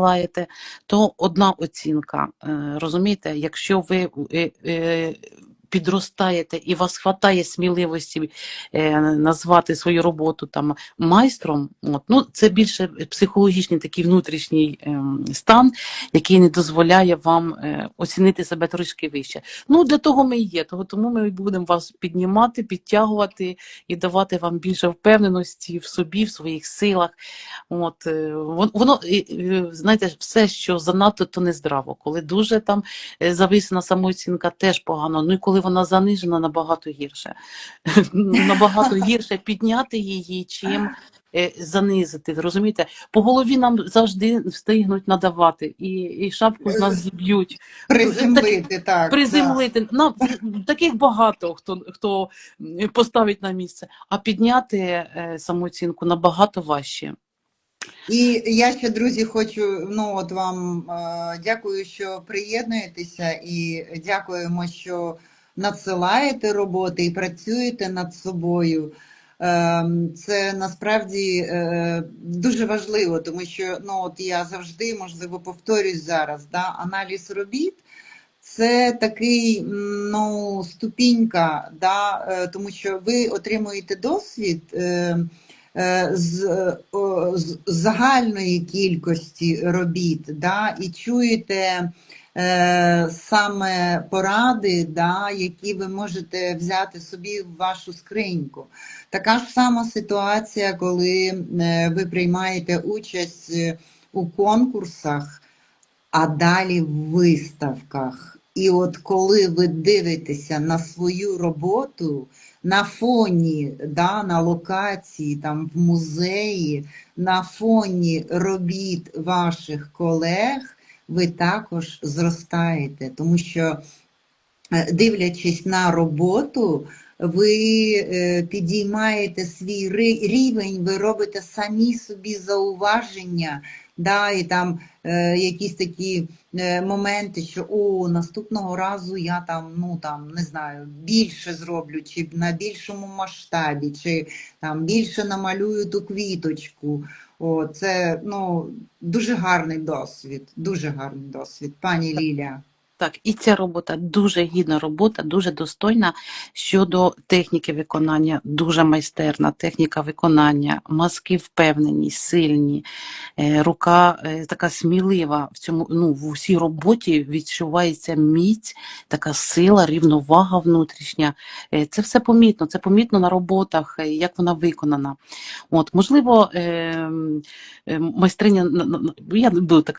лаєте, то одна оцінка. Е, Розумієте, якщо ви е, е, підростаєте і вас хватає сміливості е, назвати свою роботу там майстром, от, ну, це більше психологічний такий внутрішній ем, стан, який не дозволяє вам е, оцінити себе трошки вище. Ну, для того ми і є, того, тому ми будемо вас піднімати, підтягувати і давати вам більше впевненості в собі, в своїх силах. От, е, воно, е, е, знаєте, все, що занадто, то не здраво. Коли дуже там е, зависена самооцінка, теж погано. Ну і коли вона занижена, набагато гірше. набагато гірше підняти її, чим е, занизити. Розумієте? По голові нам завжди встигнуть надавати, і, і шапку з нас зіб'ють. Приземлити, так. Приземлити. Нам таких багато хто, хто поставить на місце, а підняти е, самооцінку набагато важче. І я ще, друзі, хочу ну от вам е, дякую, що приєднуєтеся, і дякуємо, що надсилаєте роботи і працюєте над собою. Е, Це насправді е, дуже важливо, тому що ну от я завжди можливо повторюсь зараз. Да, аналіз робіт. Це такий ну, ступінька, да, е, тому що ви отримуєте досвід е, з, з загальної кількості робіт, да, і чуєте саме поради, да, які ви можете взяти собі в вашу скриньку. Така ж сама ситуація, коли е, ви приймаєте участь е, у конкурсах а далі в виставках. І от коли ви дивитеся на свою роботу на фоні, да, на локації, там в музеї, на фоні робіт ваших колег, ви також зростаєте, тому що е, дивлячись на роботу, ви е, підіймаєте свій рівень, ви робите самі собі зауваження, да, і там е, якісь такі е, моменти, що о, наступного разу я там, ну там не знаю, більше зроблю, чи на більшому масштабі, чи там більше намалюю ту квіточку. О, це ну дуже гарний досвід, дуже гарний досвід, пані Ліля. Так, і ця робота дуже гідна робота, дуже достойна щодо техніки виконання, дуже майстерна техніка виконання, маски впевнені, сильні, е, рука е, така смілива. В цьому ну в усій роботі відчувається міць, така сила, рівновага внутрішня. Е, Це все помітно. Це помітно на роботах, як вона виконана. От можливо, е, м, е, майстриня я буду так